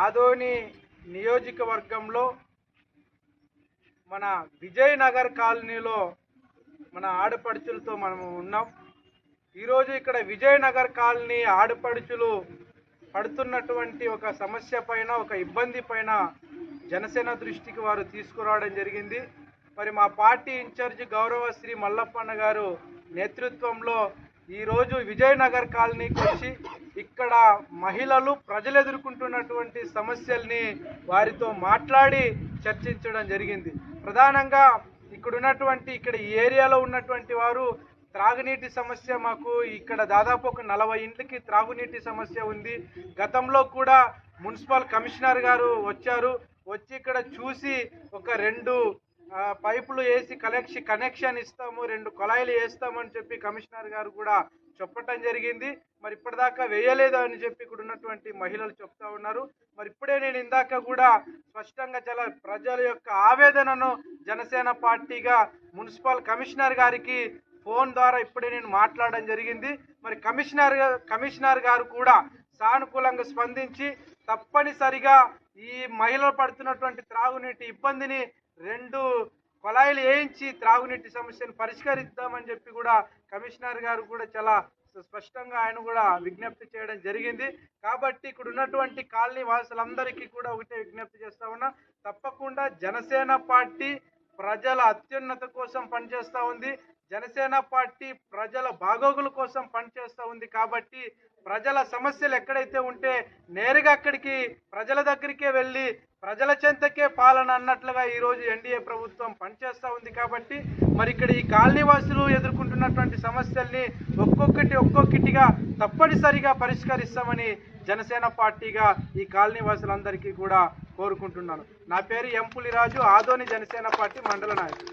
ఆదోని నియోజకవర్గంలో మన విజయనగర్ కాలనీలో మన ఆడపడుచులతో మనము ఉన్నాం. ఈరోజు ఇక్కడ విజయనగర్ కాలనీ ఆడపడుచులు పడుతున్నటువంటి ఒక సమస్య పైన ఒక ఇబ్బంది పైన జనసేన దృష్టికి వారు తీసుకురావడం జరిగింది. మరి మా పార్టీ ఇన్ఛార్జి గౌరవ శ్రీ మల్లప్పన్న గారు నేతృత్వంలో ఈరోజు విజయనగర్ కాలనీకి వచ్చి ఇక్కడ మహిళలు ప్రజలు ఎదుర్కొంటున్నటువంటి సమస్యల్ని వారితో మాట్లాడి చర్చించడం జరిగింది. ప్రధానంగా ఇక్కడ ఉన్నటువంటి ఇక్కడ ఈ ఏరియాలో ఉన్నటువంటి వారు త్రాగునీటి సమస్య మాకు ఇక్కడ దాదాపు ఒక నలభై ఇంటికి త్రాగునీటి సమస్య ఉంది. గతంలో కూడా మున్సిపల్ కమిషనర్ గారు వచ్చారు. వచ్చి ఇక్కడ చూసి ఒక రెండు పైపులు వేసి కలెక్షన్ కనెక్షన్ ఇస్తాము రెండు కొలాయిలు వేస్తామని చెప్పి కమిషనర్ గారు కూడా చెప్పటం జరిగింది. మరి ఇప్పటిదాకా వేయలేదు అని చెప్పి ఇక్కడ ఉన్నటువంటి మహిళలు చెప్తా ఉన్నారు. మరి ఇప్పుడే నేను ఇందాక కూడా స్పష్టంగా చాలా ప్రజల యొక్క ఆవేదనను జనసేన పార్టీగా మున్సిపల్ కమిషనర్ గారికి ఫోన్ ద్వారా ఇప్పుడే నేను మాట్లాడడం జరిగింది. మరి కమిషనర్ కమిషనర్ గారు కూడా సానుకూలంగా స్పందించి తప్పనిసరిగా ఈ మహిళలు పడుతున్నటువంటి త్రాగునీటి ఇబ్బందిని రెండు కొలాయిలు వేయించి త్రాగునీటి సమస్యను పరిష్కరిద్దామని చెప్పి కూడా కమిషనర్ గారు కూడా చాలా స్పష్టంగా ఆయన కూడా విజ్ఞప్తి చేయడం జరిగింది. కాబట్టి ఇక్కడ ఉన్నటువంటి కాలనీ వాసులందరికీ కూడా ఒకటే విజ్ఞప్తి చేస్తా ఉన్నా తప్పకుండా జనసేన పార్టీ ప్రజల అత్యున్నత కోసం పనిచేస్తూ ఉంది. జనసేన పార్టీ ప్రజల బాగోగుల కోసం పనిచేస్తూ ఉంది కాబట్టి ప్రజల సమస్యలు ఎక్కడైతే ఉంటే నేరుగా అక్కడికి ప్రజల దగ్గరికే వెళ్ళి ప్రజల చెంతకే పాలన అన్నట్లుగా ఈరోజు ఎన్డీఏ ప్రభుత్వం పనిచేస్తూ ఉంది కాబట్టి మరి ఇక్కడ ఈ కాలనీవాసులు ఎదుర్కొంటున్నటువంటి సమస్యల్ని ఒక్కొక్కటి ఒక్కొక్కటిగా తప్పనిసరిగా పరిష్కరిస్తామని జనసేన పార్టీగా ఈ కాలనీవాసులందరికీ కూడా కోరుకుంటున్నాను. నా పేరు ఎంపులిరాజు ఆదోని జనసేన పార్టీ మండల నాయకుడు.